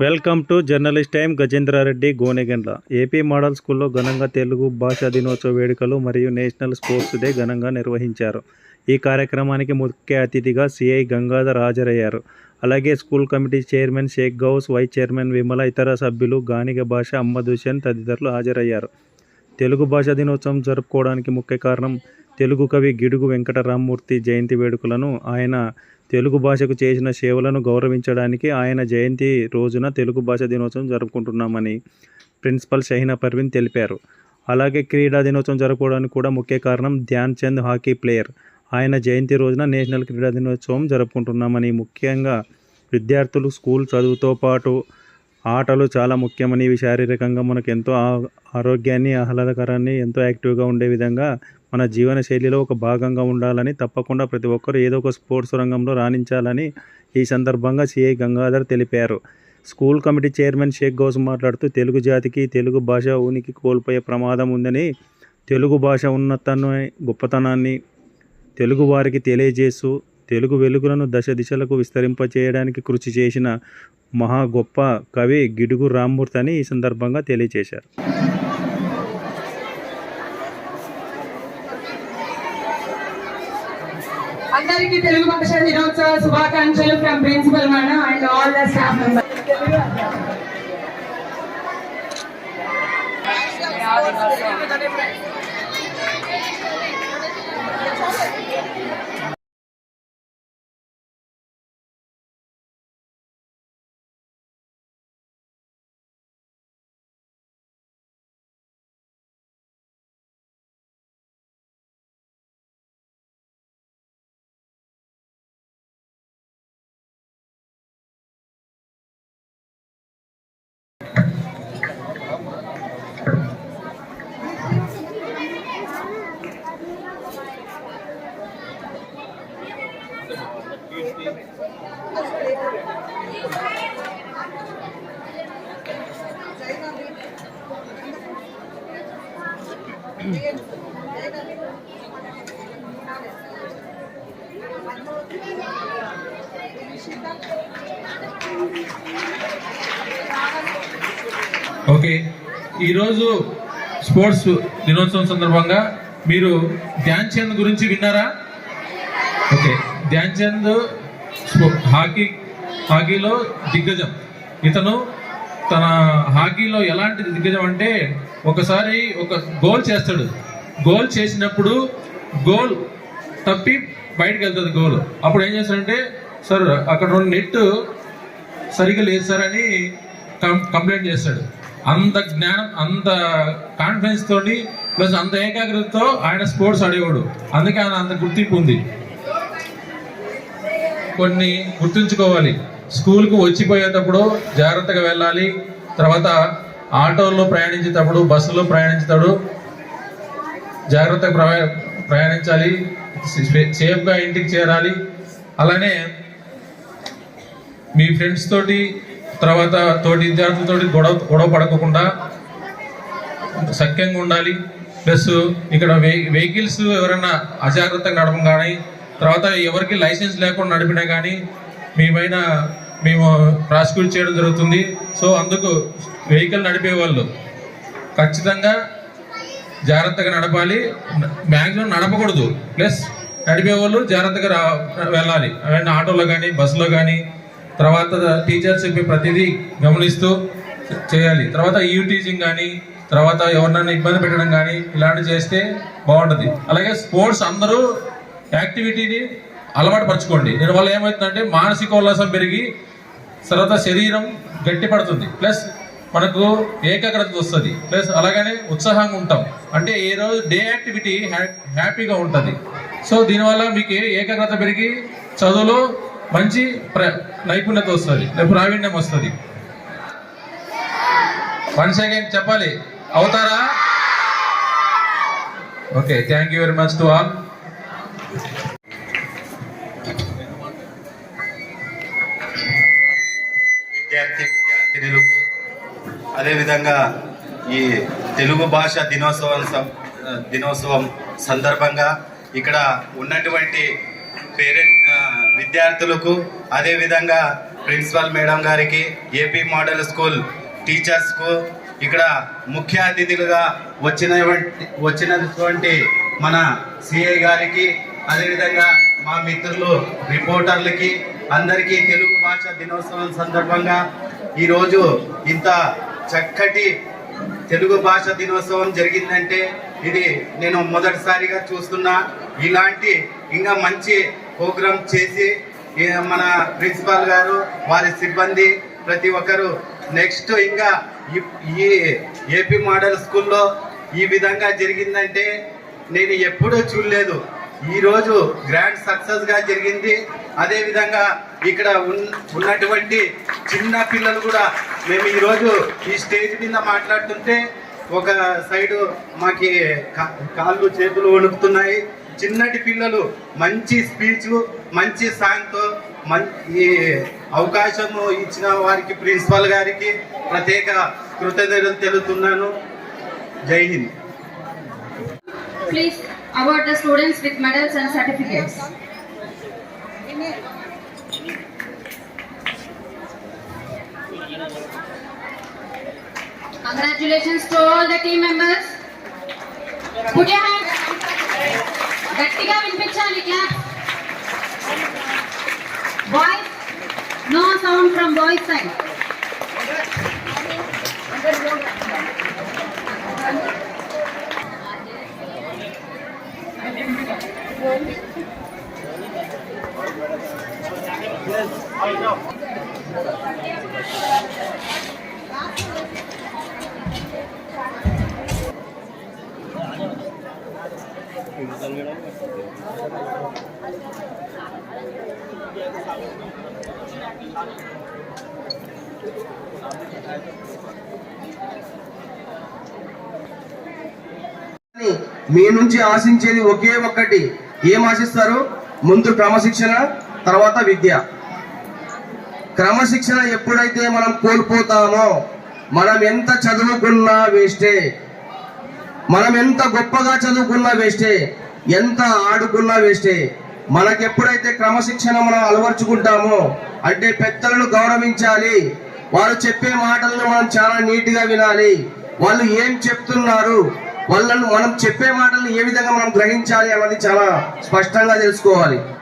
Welcome to journalist time Gajendra Reddy Gonegandla. AP model స్కూల్లో ఘనంగా తెలుగు భాషా దినోత్సవ వేడుకలు మరియు నేషనల్ స్పోర్ట్స్ డే ఘనంగా నిర్వహించారు. ఈ కార్యక్రమానికి ముఖ్య అతిథిగా సిఐ గంగాధర్ హాజరయ్యారు. అలాగే school committee chairman Shaik Gouse vice chairman Vimala ఇతర సభ్యులు గానిగ భాష అమ్మదుషన్ తదితరులు హాజరయ్యారు. తెలుగు భాషా దినోత్సవం జరుపుకోవడానికి ముఖ్య కారణం తెలుగు కవి గిడుగు వెంకటరామమూర్తి జయంతి వేడుకలను ఆయన తెలుగు భాషకు చేసిన సేవలను గౌరవించడానికి ఆయన జయంతి రోజున తెలుగు భాష దినోత్సవం జరుపుకుంటున్నామని ప్రిన్సిపల్ షహీనా పర్వీన్ తెలిపారు. అలాగే క్రీడా దినోత్సవం జరుపుకోవడానికి కూడా ముఖ్య కారణం ధ్యాన్ చంద్ హాకీ ప్లేయర్. ఆయన జయంతి రోజున నేషనల్ క్రీడా దినోత్సవం జరుపుకుంటున్నామని ముఖ్యంగా విద్యార్థులు స్కూల్ చదువుతో పాటు ఆటలు చాలా ముఖ్యమని ఇవి శారీరకంగా మనకు ఎంతో ఆరోగ్యాన్ని ఆహ్లాదకరాన్ని ఎంతో యాక్టివ్గా ఉండే విధంగా మన జీవన శైలిలో ఒక భాగంగా ఉండాలని తప్పకుండా ప్రతి ఒక్కరూ ఏదో ఒక స్పోర్ట్స్ రంగంలో రాణించాలని ఈ సందర్భంగా సిఐ గంగాధర్ తెలిపారు. School committee chairman Shaik Gouse మాట్లాడుతూ తెలుగు జాతికి తెలుగు భాష ఉనికి కోల్పోయే ప్రమాదం ఉందని తెలుగు భాష ఉన్నతన గొప్పతనాన్ని తెలుగు వారికి తెలియజేస్తూ తెలుగు వెలుగులను దశ దిశలకు విస్తరింపచేయడానికి కృషి చేసిన మహా గొప్ప కవి గిడుగు రామ్మూర్తి అని ఈ సందర్భంగా తెలియజేశారు. అందరికీ తెలుగు భాష దినోత్సవ శుభాకాంక్షలు from principal madam and all the staff member okay ఈరోజు స్పోర్ట్స్ దినోత్సవం సందర్భంగా మీరు ధ్యాన్ చంద్ గురించి విన్నారా? ఓకే ధ్యాన్ చంద్ హాకీ హాకీలో దిగ్గజం. ఇతను తన హాకీలో ఎలాంటి దిగ్గజం అంటే ఒకసారి ఒక గోల్ చేస్తాడు. గోల్ చేసినప్పుడు గోల్ తప్పి బయటకు వెళ్తుంది గోల్. అప్పుడు ఏం చేస్తాడంటే సార్ అక్కడ ఉన్న నెట్ సరిగ్గా లేదు సార్ అని కంప్లైంట్ చేస్తాడు. అంత జ్ఞానం అంత కాన్ఫిడెన్స్ తోని ప్లస్ అంత ఏకాగ్రతతో ఆయన స్పోర్ట్స్ ఆడేవాడు. అందుకే ఆయన అంత గుర్తింపు ఉంది. కొన్ని గుర్తుంచుకోవాలి. స్కూల్కు వచ్చిపోయేటప్పుడు జాగ్రత్తగా వెళ్ళాలి. తర్వాత ఆటోల్లో ప్రయాణించేటప్పుడు బస్సులో ప్రయాణించేటప్పుడు జాగ్రత్తగా ప్రయా- ప్రయాణించాలి. సేఫ్గా ఇంటికి చేరాలి. అలానే మీ ఫ్రెండ్స్ తోటి తర్వాత తోటి విద్యార్థులతోటి గొడవ గొడవ పడకుండా సఖ్యంగా ఉండాలి. ప్లస్ ఇక్కడ వెహికల్స్ ఎవరైనా అజాగ్రత్తగా నడపం కానీ తర్వాత ఎవరికి లైసెన్స్ లేకుండా నడిపినా కానీ మీ పైన మేము ప్రాసిక్యూట్ చేయడం జరుగుతుంది. సో అందుకు వెహికల్ నడిపే వాళ్ళు ఖచ్చితంగా జాగ్రత్తగా నడపాలి. మ్యాక్సిమం నడపకూడదు. ప్లస్ నడిపే వాళ్ళు జాగ్రత్తగా రా వెళ్ళాలి. అవన్నీ ఆటోలో కానీ బస్సులో కానీ తర్వాత టీచర్స్ చెప్పే ప్రతిదీ గమనిస్తూ చేయాలి. తర్వాత యూ టీచింగ్ కానీ తర్వాత ఎవరినైనా ఇబ్బంది పెట్టడం కానీ ఇలాంటివి చేస్తే బాగుంటుంది. అలాగే స్పోర్ట్స్ అందరూ యాక్టివిటీని అలవాటు పరచుకోండి దీనివల్ల ఏమవుతుందంటే మానసిక ఉల్లాసం పెరిగి తర్వాత శరీరం గట్టిపడుతుంది. ప్లస్ మనకు ఏకాగ్రత వస్తుంది. ప్లస్ అలాగనే ఉత్సాహంగా ఉంటాం. అంటే ఏ రోజు డే యాక్టివిటీ హ్యాపీగా ఉంటుంది. సో దీనివల్ల మీకు ఏకాగ్రత పెరిగి చదువులో మంచి ప్ర నైపుణ్యత వస్తుంది. లేదా ప్రావీణ్యం వస్తుంది. వన్ సెకండ్ చెప్పాలి. అవుతారా? Okay thank you very much to all విద్యార్థి విద్యార్థినులకు అదేవిధంగా ఈ తెలుగు భాష దినోత్సవం దినోత్సవం సందర్భంగా ఇక్కడ ఉన్నటువంటి పేరెంట్ విద్యార్థులకు అదేవిధంగా ప్రిన్సిపల్ మేడం గారికి ఏపీ మోడల్ స్కూల్ టీచర్స్కు ఇక్కడ ముఖ్య అతిథులుగా వచ్చిన వచ్చినటువంటి మన సిఐ గారికి అదేవిధంగా మా మిత్రులు రిపోర్టర్లకి అందరికీ తెలుగు భాష దినోత్సవం సందర్భంగా ఈరోజు ఇంత చక్కటి తెలుగు భాష దినోత్సవం జరిగిందంటే ఇది నేను మొదటిసారిగా చూస్తున్నా. ఇలాంటి ఇంకా మంచి ప్రోగ్రామ్ చేసి మన ప్రిన్సిపాల్ గారు వారి సిబ్బంది ప్రతి ఒక్కరు నెక్స్ట్ ఇంకా ఈ- ఈ ఏపీ మోడల్ స్కూల్లో ఈ విధంగా జరిగిందంటే నేను ఎప్పుడూ చూడలేదు. ఈ రోజు గ్రాండ్ సక్సెస్గా జరిగింది. అదే విధంగా ఇక్కడ ఉన్- ఉన్నటువంటి చిన్న పిల్లలు కూడా మేము ఈరోజు ఈ స్టేజ్ మీద మాట్లాడుతుంటే ఒక సైడు మాకి కా- కాళ్ళు చేతులు వణుకుతున్నాయి. చిన్నటి పిల్లలు మంచి స్పీచ్ మంచి సాంగ్తో మం- ఈ అవకాశము ఇచ్చిన వారికి ప్రిన్సిపల్ గారికి ప్రత్యేక కృతజ్ఞతలు తెలుపుతున్నాను. Jai Hind. Please award the students with medals and certificates. Congratulations to all the team members. Put your hands. గట్టిగా వినిపించాలి clap boys no sound from boys side కానీ మీ నుంచి ఆశించేది ఒకే ఒక్కటి. ఏం ఆశిస్తారు? ముందు క్రమశిక్షణ తర్వాత విద్య. క్రమశిక్షణ ఎప్పుడైతే మనం కోల్పోతామో మనం ఎంత చదువుకున్నా వేస్టే. మనం ఎంత గొప్పగా చదువుకున్నా వేస్టే. ఎంత ఆడుకున్నా వేస్టే. మనకెప్పుడైతే క్రమశిక్షణ మనం అలవర్చుకుంటామో అంటే పెద్దలను గౌరవించాలి. వారు చెప్పే మాటలను మనం చాలా నీట్గా వినాలి. వాళ్ళు ఏం చెప్తున్నారు? వాళ్ళను మనం చెప్పే మాటలను ఏ విధంగా మనం గ్రహించాలి అన్నది చాలా స్పష్టంగా తెలుసుకోవాలి.